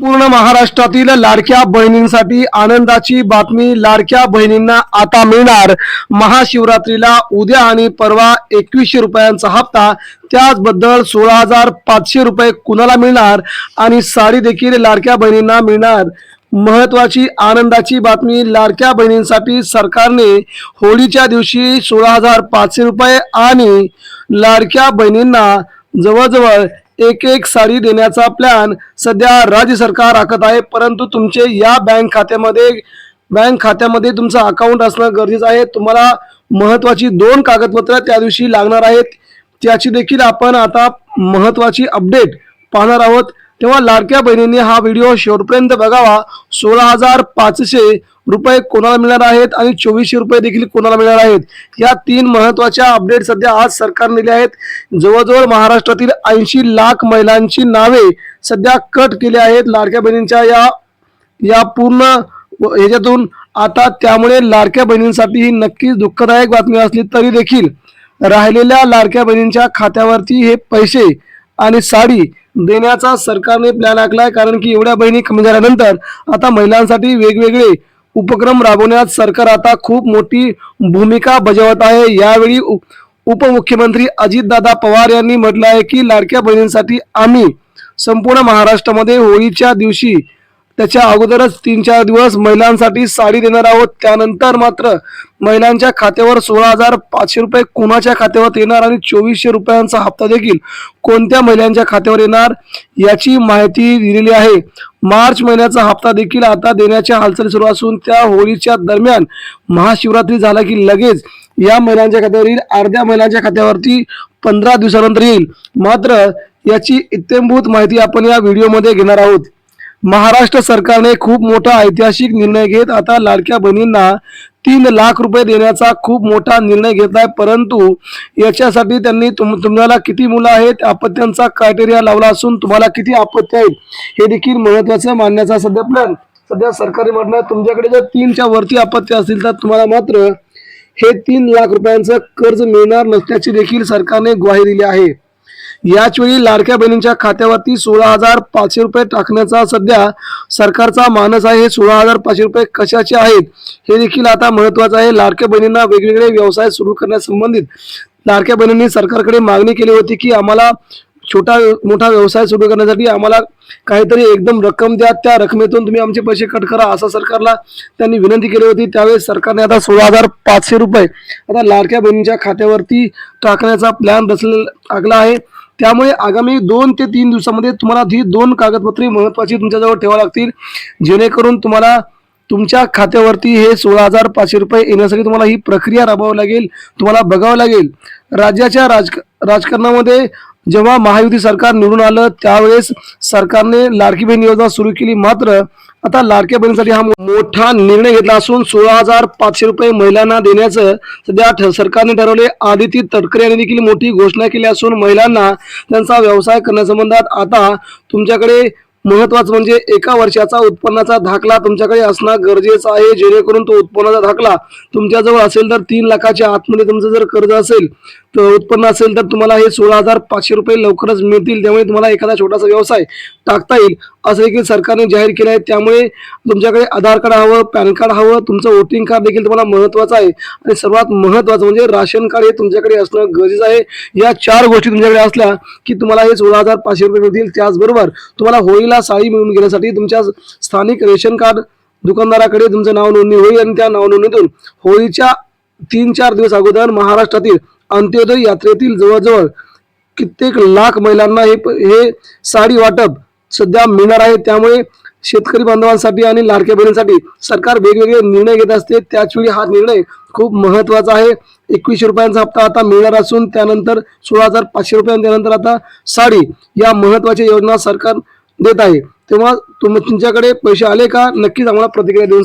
पूर्ण महाराष्ट्रातील लाडक्या बहिणींसाठी आनंदाची बातमी लाडक्या बहिणींना आता मिळणार. महाशिवरात्रीला उद्या आणि परवा एकवीसशे रुपयांचा हप्ता. त्याचबद्दल सोळा हजार पाचशे रुपये कुणाला मिळणार आणि साडी देखील लाडक्या बहिणींना मिळणार. महत्वाची आनंदाची बातमी लाडक्या बहिणींसाठी सरकारने होळीच्या दिवशी सोळा हजार पाचशे रुपये आणि लाडक्या बहिणींना जवळजवळ एक एक साडी देण्याचा प्लॅन सध्या राज्य सरकार आखत आहे. परंतु तुमचे या बँक खात्यामध्ये बँक खात्यामध्ये तुमचं अकाउंट असणं गरजेचं आहे. तुम्हाला महत्वाची दोन कागदपत्र त्या दिवशी लागणार आहेत. त्याची देखील आपण आता महत्वाची अपडेट पाहणार आहोत. तेव्हा लाडक्या बहिणींनी हा व्हिडिओ शेवटपर्यंत बघावा. सोळा हजार पाचशे रुपये कोणाला मिळणार आहेत आणि चोवीसशे रुपये देखील कोणाला मिळणार आहेत? या तीन महत्त्वाच्या अपडेट सध्या आज सरकारने दिल्या आहेत. जवळजवळ महाराष्ट्रातील ऐंशी लाख महिलांची नावे सध्या कट केली आहेत. लाडक्या बहिणींच्या या या पूर्ण ह्याच्यातून आता त्यामुळे लाडक्या बहिणींसाठी ही नक्कीच दुःखदायक बातमी असली तरी देखील राहिलेल्या लाडक्या बहिणींच्या खात्यावरती हे पैसे आणि साडी देण्याचा सरकारने प्लॅन आखलाय. कारण की एवढ्या बहिणी कमी म्हणजे झाल्यानंतर आता महिलांसाठी वेगवेगळे उपक्रम राबवण्यात सरकार आता खूप मोठी भूमिका बजावत आहे. यावेळी उपमुख्यमंत्री अजितदादा पवार यांनी म्हटलं आहे की लाडक्या बहिणींसाठी आम्ही संपूर्ण महाराष्ट्रामध्ये होळीच्या दिवशी त्याच्या अगोदरच तीन चार दिवस महिलांसाठी साडी देणार आहोत. त्यानंतर मात्र महिलांच्या खात्यावर सोळा हजार पाचशे रुपये कोणाच्या खात्यावर येणार आणि चोवीसशे रुपयांचा हप्ता देखील कोणत्या महिलांच्या खात्यावर येणार याची माहिती दिलेली आहे. मार्च महिन्याचा हप्ता देखील आता देण्याच्या हालचाली सुरू असून त्या होळीच्या दरम्यान महाशिवरात्री झाला की लगेच या महिलांच्या खात्यावर येईल अर्ध्या महिलांच्या खात्यावरती पंधरा दिवसानंतर येईल. मात्र याची इत्यंभूत माहिती आपण या व्हिडिओमध्ये घेणार आहोत. महाराष्ट्र सरकारने खूप मोठा ऐतिहासिक निर्णय घेत आता लाडक्या बहिणींना तीन लाख रुपये देण्याचा खूप मोठा निर्णय घेतलाय. परंतु याच्यासाठी त्यांनी तुम तुम्हाला किती मुलं आहेत अपत्यांचा क्रायटेरिया लावला असून तुम्हाला किती अपत्य आहेत हे देखील महत्वाचं मानण्याचा सध्या प्लॅन सध्या सरकारी म्हटलं तुमच्याकडे जर तीनच्या वरती अपत्य असतील तर तुम्हाला मात्र हे तीन लाख रुपयांचं कर्ज मिळणार नसल्याची देखील सरकारने ग्वाही दिली आहे. याचवेळी लाडक्या बहिणींच्या खात्यावरती सोळा हजार पाचशे रुपये टाकण्याचा सध्या सरकारचा मानस आहे. हे सोळा हजार पाचशे रुपये कशाचे आहेत? हे देखील आता महत्वाचं आहे. लाडक्या बहिणींना वेगवेगळे व्यवसाय सुरू करण्यासंबंधित लाडक्या बहिणींनी सरकारकडे मागणी केली होती की आम्हाला छोटा मोठा व्यवसाय सुरू करण्यासाठी आम्हाला काहीतरी एकदम रक्कम द्या. त्या रकमेतून तुम्ही आमचे पैसे कट करा असं सरकारला त्यांनी विनंती केली होती. त्यावेळेस सरकारने आता सोळा हजार पाचशे रुपये आता लाडक्या बहिणींच्या खात्यावरती टाकण्याचा प्लॅन रचलेला टाकला आहे. त्यामुळे आगामी दोन ते तीन दिवसामध्ये तुम्हाला ही दोन कागदपत्रे महत्वाची तुमच्याजवळ ठेवावी लागतील. जेणेकरून तुम्हाला तुमच्या खात्यावरती हे सोळा हजार पाचशे रुपये येण्यासाठी तुम्हाला ही प्रक्रिया राबवावी लागेल. तुम्हाला बघावं लागेल. राज्याच्या राज राजकारणामध्ये जेव्हा महायुती सरकार निवडून आलं त्यावेळेस सरकारने लाडकी बहीण योजना सुरू केली मात्र आता लाडक्या बहिणीसाठी हा मोठा निर्णय घेतला असून सोळा हजार पाचशे रुपये महिलांना देण्याचं सध्या ठ- सरकारने ठरवले. आदिती तटकरे यांनी देखील मोठी घोषणा केली असून महिलांना त्यांचा व्यवसाय करण्यासंबंधात आता तुमच्याकडे महत्वाचं म्हणजे एका वर्षाचा उत्पन्नाचा दाखला तुमच्याकडे असणं गरजेचं आहे. जेणेकरून तो उत्पन्नाचा दाखला तुमच्याजवळ असेल तर तीन लाखाच्या आतमध्ये तुमचं जर कर्ज असेल उत्पन्न असेल तर तुम्हाला हे सोळा हजार पाचशे रुपये लवकरच मिळतील. त्यामुळे तुम्हाला एखादा छोटासा व्यवसाय टाकता येईल. असं देखील सरकारने जाहीर केलं आहे. त्यामुळे तुमच्याकडे आधार कार्ड हवं पॅन कार्ड हवं तुमचं वोटिंग कार्ड देखील तुम्हाला महत्वाचं आहे. आणि सर्वात महत्वाचं म्हणजे राशन कार्ड हे तुमच्याकडे असणं गरजेचं आहे. या चार गोष्टी तुमच्याकडे असल्या की तुम्हाला हे सोळा हजार पाचशे रुपये मिळतील. त्याचबरोबर तुम्हाला होळीला साडी मिळून घेण्यासाठी तुमच्या स्थानिक रेशन कार्ड दुकानदाराकडे तुमचं नाव नोंदणी होईल आणि त्या नाव नोंदणीतून होळीच्या तीन चार दिवस अगोदर महाराष्ट्रातील अंत्योदय यात्रेतील जवळजवळ कित्येक लाख महिलांना हे प- हे साडी वाटप सध्या मिळणार आहे. त्यामुळे शेतकरी बांधवांसाठी आणि लाडक्या बहिणींसाठी सरकार वेगवेगळे निर्णय घेत असते. त्याच वेळी हा निर्णय खूप महत्त्वाचा आहे. एकवीसशे रुपयांचा हप्ता आता मिळणार असून त्यानंतर सोळा हजार पाचशे रुपयांनी त्यानंतर आता साडी या महत्त्वाच्या योजना सरकार देत आहे. तेव्हा तुम तुमच्याकडे पैसे आले का? नक्कीच आम्हाला प्रतिक्रिया देऊन